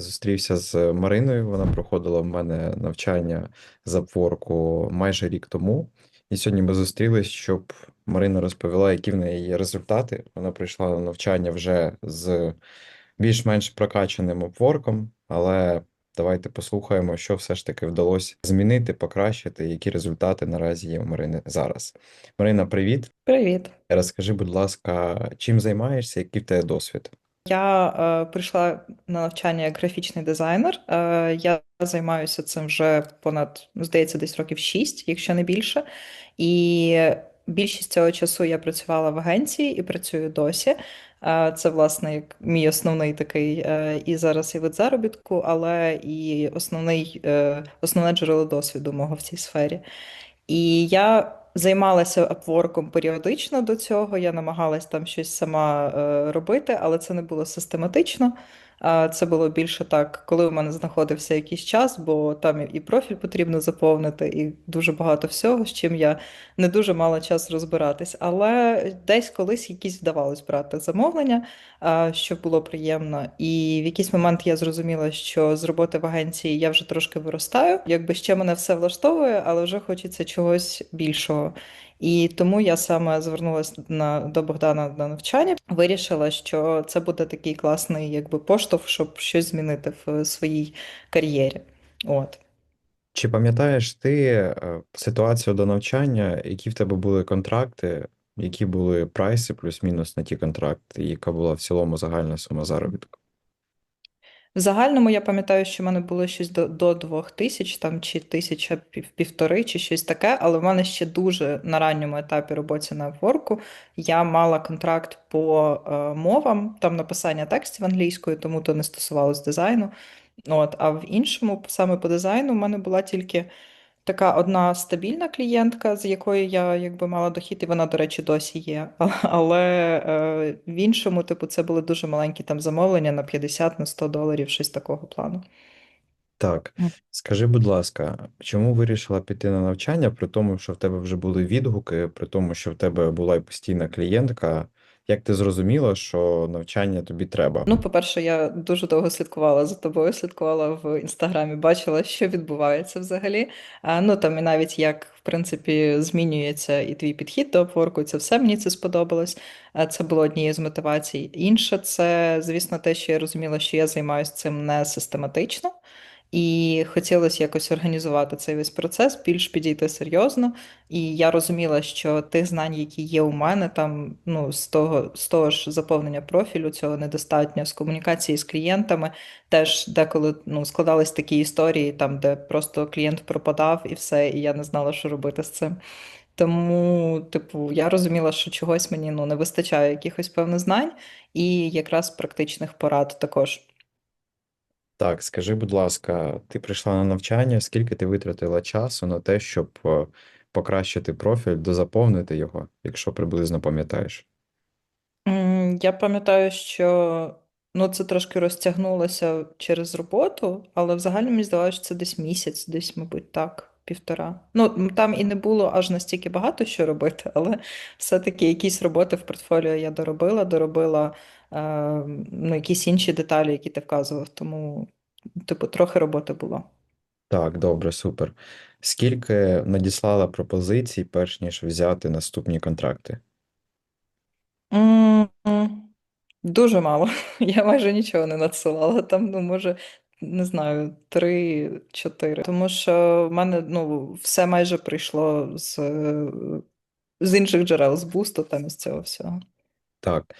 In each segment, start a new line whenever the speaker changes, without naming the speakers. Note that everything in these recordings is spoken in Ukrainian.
Зустрівся з Мариною. Вона проходила в мене навчання з апворку майже рік тому. І сьогодні ми зустрілись, щоб Марина розповіла, які в неї є результати. Вона прийшла на навчання вже з більш-менш прокачаним апворком, але давайте послухаємо, що все ж таки вдалося змінити, покращити, які результати наразі є у Марини зараз. Марина, привіт.
Привіт.
Розкажи, будь ласка, чим займаєшся, який в тебе досвід?
Я е, прийшла на навчання як графічний дизайнер. Е, я займаюся цим вже понад, здається, десь років 6, якщо не більше. І більшість цього часу я працювала в агенції і працюю досі. Е, це, власне, як мій основний такий е, і зараз і вид заробітку, але і основний, е, основне джерело досвіду мого в цій сфері. І я займалася апворком періодично до цього. Я намагалась там щось сама е, робити, але це не було систематично. Це було більше так, коли у мене знаходився якийсь час, бо там і профіль потрібно заповнити, і дуже багато всього, з чим я не дуже мала час розбиратись. Але десь колись якісь вдавалось брати замовлення, що було приємно. І в якийсь момент я зрозуміла, що з роботи в агенції я вже трошки виростаю. Якби ще мене все влаштовує, але вже хочеться чогось більшого. І тому я саме звернулася на до Богдана на навчання. Вирішила, що це буде такий класний, якби поштовх, щоб щось змінити в своїй кар'єрі. От.
Чи пам'ятаєш ти е, ситуацію до навчання, які в тебе були контракти, які були прайси плюс-мінус на ті контракти, яка була в цілому загальна сума заробітку?
В загальному я пам'ятаю, що в мене було щось до, до двох тисяч, там чи тисяча пів, півтори, чи щось таке, але в мене ще дуже на ранньому етапі роботи на Upwork я мала контракт по е, мовам, там написання текстів англійською, тому то не стосувалось дизайну. От, а в іншому, саме по дизайну, в мене була тільки така одна стабільна клієнтка, з якою я якби мала дохід, і вона, до речі, досі є. Але е, в іншому, типу, це були дуже маленькі там замовлення на 50 на 100 доларів, щось такого плану.
Так, скажи, будь ласка, чому вирішила піти на навчання, при тому, що в тебе вже були відгуки, при тому, що в тебе була й постійна клієнтка? Як ти зрозуміла, що навчання тобі треба?
Ну, по-перше, я дуже довго слідкувала за тобою, слідкувала в інстаграмі, бачила, що відбувається взагалі. А, ну там і навіть як в принципі змінюється і твій підхід до опорку, це все мені це сподобалось. Це було однією з мотивацій. Інше, це, звісно, те, що я розуміла, що я займаюся цим не систематично. І хотілося якось організувати цей весь процес, більш підійти серйозно. І я розуміла, що тих знань, які є у мене, там ну з того з того ж заповнення профілю, цього недостатньо з комунікації з клієнтами. Теж деколи ну, складались такі історії, там де просто клієнт пропадав і все, і я не знала, що робити з цим. Тому, типу, я розуміла, що чогось мені ну не вистачає якихось певних знань, і якраз практичних порад також.
Так, скажи, будь ласка, ти прийшла на навчання, скільки ти витратила часу на те, щоб е, покращити профіль, дозаповнити його, якщо приблизно пам'ятаєш?
Я пам'ятаю, що ну, це трошки розтягнулося через роботу, але взагалі мені здавалося, що це десь місяць, десь, мабуть, так, півтора. Ну, там і не було аж настільки багато що робити, але все-таки якісь роботи в портфоліо я доробила, доробила ну, якісь інші деталі, які ти вказував. Тому, типу, трохи роботи було.
Так, добре, супер. Скільки надіслала пропозицій, перш ніж взяти наступні контракти?
М, Дуже мало. Я майже нічого не надсилала. Там, ну, може, не знаю, три-чотири. Тому що в мене ну, все майже прийшло з, е, з інших джерел, з бусту там із цього всього.
Так,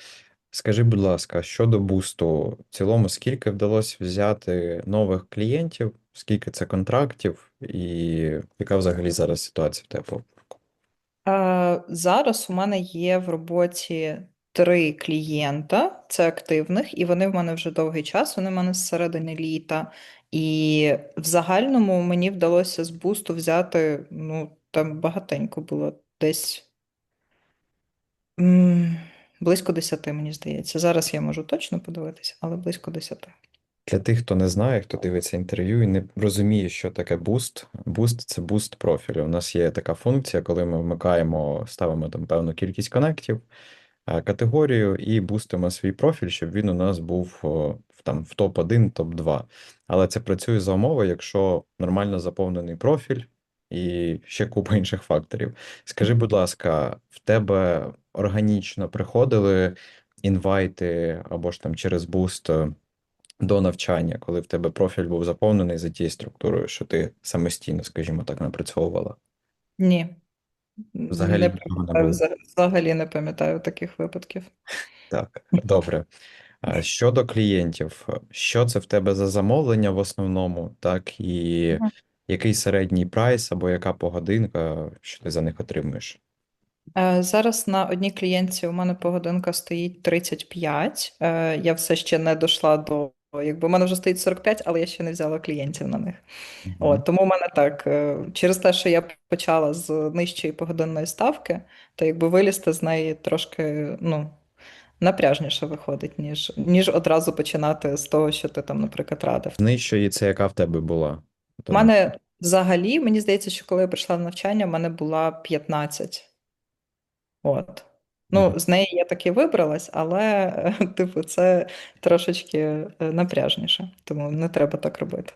скажи, будь ласка, щодо бусту, в цілому, скільки вдалося взяти нових клієнтів, скільки це контрактів, і яка взагалі зараз ситуація в тебе? по?
А, зараз у мене є в роботі три клієнта, це активних, і вони в мене вже довгий час, вони в мене з середини літа. І в загальному мені вдалося з бусту взяти, ну, там багатенько було, десь близько десяти, мені здається. Зараз я можу точно подивитися, але близько десяти.
Для тих, хто не знає, хто дивиться інтерв'ю і не розуміє, що таке буст. Буст це буст профілю. У нас є така функція, коли ми вмикаємо, ставимо там певну кількість коннектів, е, категорію і бустимо свій профіль, щоб він у нас був там, в топ-1, топ-2. Але це працює за умови, якщо нормально заповнений профіль і ще купа інших факторів. Скажи, будь ласка, в тебе органічно приходили інвайти або ж там через буст е, до навчання, коли в тебе профіль був заповнений за тією структурою, що ти самостійно, скажімо так, напрацьовувала?
Ні,
Взагалі
не пам'ятаю, взагалі не пам'ятаю таких випадків.
Так, добре. Щодо клієнтів, що це в тебе за замовлення в основному, так, і який середній прайс або яка погодинка, що ти за них отримуєш?
Е, Зараз на одній клієнтці у мене погодинка стоїть 35. Е, Я все ще не дійшла до, якби у мене вже стоїть 45, але я ще не взяла клієнтів на них. От, тому у мене так, е, через те, що я почала з нижчої погодинної ставки, то якби вилізти з неї трошки, ну, напряжніше виходить, ніж, ніж одразу починати з того, що ти там, наприклад, радив.
Нижчої це яка в тебе була?
У
То-
мене взагалі, мені здається, що коли я прийшла на навчання, в мене була 15. От. Ну, з неї я таки вибралась, але, е, типу, це трошечки е, напряжніше, тому не треба так робити.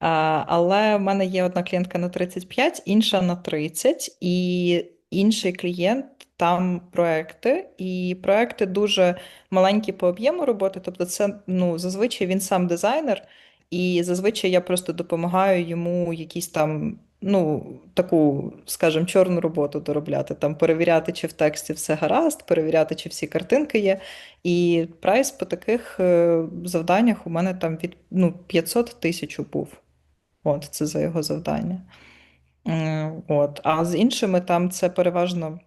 А, але в мене є одна клієнтка на 35, інша на 30, і інший клієнт там проекти, і проекти дуже маленькі по об'єму роботи. Тобто, це ну, зазвичай він сам дизайнер, і зазвичай я просто допомагаю йому якісь там. Ну, таку, скажімо, чорну роботу доробляти, там перевіряти, чи в тексті все гаразд, перевіряти, чи всі картинки є. І прайс по таких е, завданнях у мене там від ну, 500 тисяч був. От, це за його завдання. От. А з іншими там це переважно,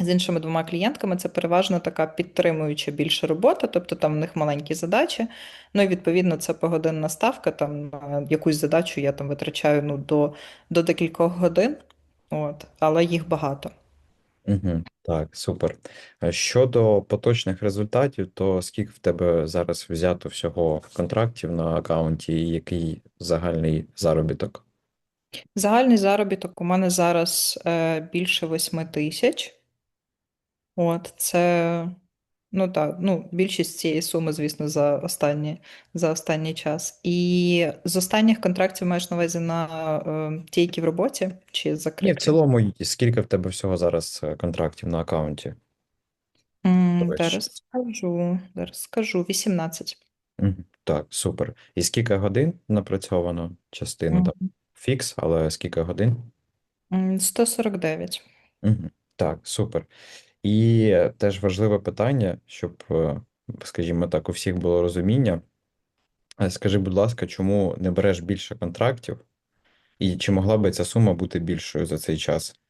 з іншими двома клієнтками це переважно така підтримуюча більше робота, тобто там в них маленькі задачі. Ну і відповідно це погодинна ставка. Там на якусь задачу я там витрачаю ну, до, до декількох годин, от, але їх багато.
Мгм. Так, супер. Щодо поточних результатів, то скільки в тебе зараз взято всього контрактів на аккаунті і який загальний заробіток?
Загальний заробіток у мене зараз е, більше 8 тисяч. От, це, ну так, ну, більшість цієї суми, звісно, за останні, за останній час. І з останніх контрактів маєш на увазі на е, ті, які в роботі, чи
Ні, в
закриті?
цілому, скільки в тебе всього зараз е, контрактів на аккаунті?
М,
ще.
Зараз скажу, зараз скажу, 18.
Мгм. Так, супер. І скільки годин напрацьовано? Частину там
Мгм.
фікс, але скільки годин?
М, 149.
Мгм. Так, супер. І теж важливе питання, щоб, е, скажімо так, у всіх було розуміння. Е, Скажи, будь ласка, чому не береш більше контрактів? І чи могла би ця сума бути більшою за цей час?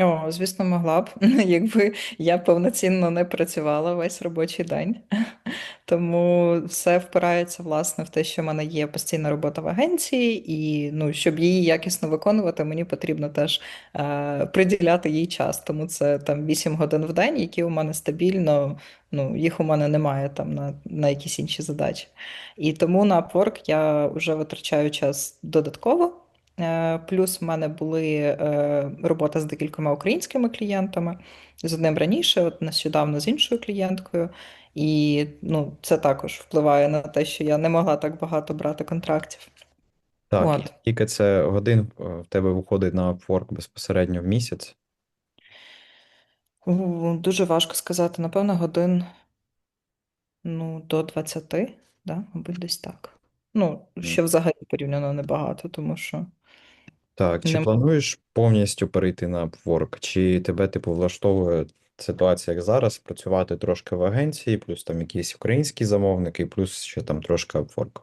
О, звісно, могла б, якби я повноцінно не працювала весь робочий день. Тому все впирається власне в те, що в мене є постійна робота в агенції, і ну, щоб її якісно виконувати, мені потрібно теж е, приділяти їй час. Тому це там 8 годин в день, які у мене стабільно, ну, їх у мене немає там на, на якісь інші задачі. І тому на Upwork я вже витрачаю час додатково. Е, Плюс в мене були е, робота з декількома українськими клієнтами, з одним раніше, от нещодавно з іншою клієнткою. І ну, це також впливає на те, що я не могла так багато брати контрактів.
Так,
От.
скільки це годин е, в тебе виходить на Upwork безпосередньо в місяць?
Дуже важко сказати. Напевно, годин ну, до 20, да? Мабуть, десь так. Ну, що взагалі порівняно небагато, тому що
Так, чи
не
плануєш повністю перейти на Upwork, чи тебе, типу, влаштовує ситуація, як зараз, працювати трошки в агенції, плюс там якісь українські замовники, плюс ще там трошки Upwork?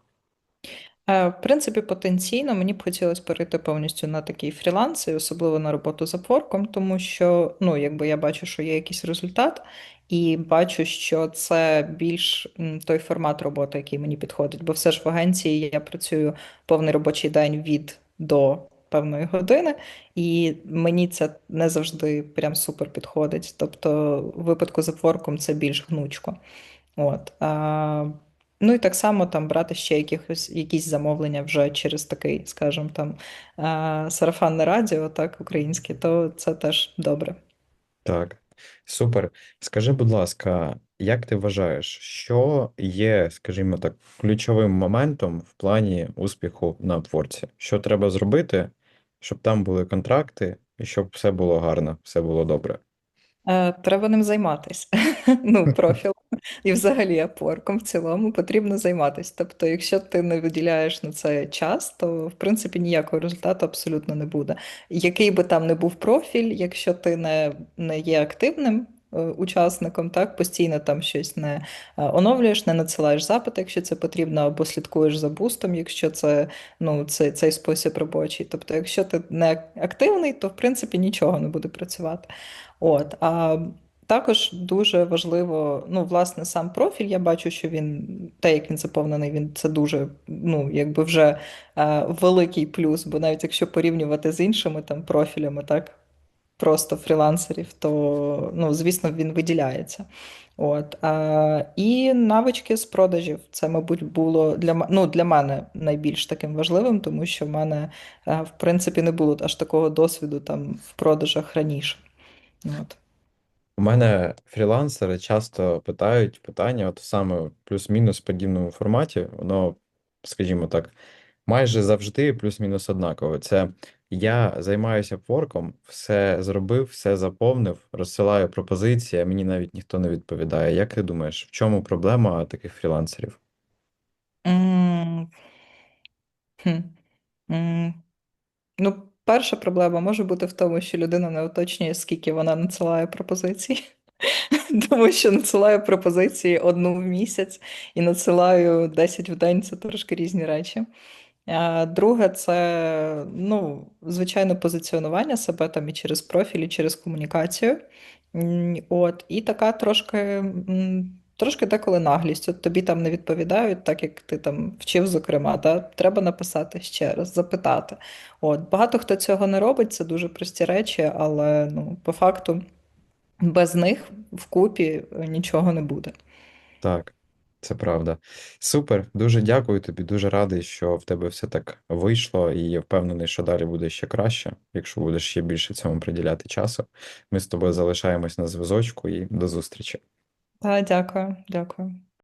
Е, В принципі, потенційно мені б хотілося перейти повністю на такий фріланс, і особливо на роботу з Upwork, тому що ну, якби я бачу, що є якийсь результат, і бачу, що це більш м, той формат роботи, який мені підходить. Бо все ж в агенції я працюю повний робочий день від до певної години, і мені це не завжди прям супер підходить. Тобто, в випадку з Upwork це більш гнучко. От. А, ну і так само там брати ще якихось, якісь замовлення вже через такий, скажімо, там сарафанне радіо, так, українське, то це теж добре.
Так, супер. Скажи, будь ласка, Як ти вважаєш, що є, скажімо так, ключовим моментом в плані успіху на творці? Що треба зробити, щоб там були контракти і щоб все було гарно, все було добре?
Е, Треба ним займатися. Ну, профіл і взагалі апорком в цілому потрібно займатися. Тобто, якщо ти не виділяєш на це час, то в принципі ніякого результату абсолютно не буде. Який би там не був профіль, якщо ти не, не є активним. Е, Учасником, так, постійно там щось не е, оновлюєш, не надсилаєш запити, якщо це потрібно, або слідкуєш за бустом, якщо це ну, це, цей спосіб робочий. Тобто, якщо ти не активний, то в принципі нічого не буде працювати. От, а також дуже важливо, ну, власне, сам профіль. Я бачу, що він, те, як він заповнений, він це дуже, ну, якби вже е, великий плюс, бо навіть якщо порівнювати з іншими там профілями, так, просто фрілансерів, то, ну, звісно, він виділяється. От, а, і навички з продажів. Це, мабуть, було для, ну, для мене найбільш таким важливим, тому що в мене, е, в принципі, не було аж такого досвіду там в продажах раніше. От.
У мене фрілансери часто питають питання, от саме в плюс-мінус подібному форматі, воно, скажімо так, майже завжди плюс-мінус однакове. Це я займаюся ворком, все зробив, все заповнив, розсилаю пропозиції, а мені навіть ніхто не відповідає. Як ти думаєш, в чому проблема таких фрілансерів?
М, хм. Ну, перша проблема може бути в тому, що людина не уточнює, скільки вона надсилає пропозицій. Тому що надсилаю пропозиції одну в місяць і надсилаю 10 в день це трошки різні речі. Друге, це, ну, звичайно, позиціонування себе там і через профіль, і через комунікацію. От, і така трошки, трошки деколи наглість. От тобі там не відповідають, так як ти там вчив, зокрема, та? Треба написати ще раз, запитати. От, багато хто цього не робить, це дуже прості речі, але ну, по факту без них вкупі нічого не буде.
Так, це правда. Супер, дуже дякую тобі, дуже радий, що в тебе все так вийшло, і я впевнений, що далі буде ще краще, якщо будеш ще більше цьому приділяти часу. Ми з тобою залишаємось на зв'язочку і до зустрічі.
Та, дякую, дякую.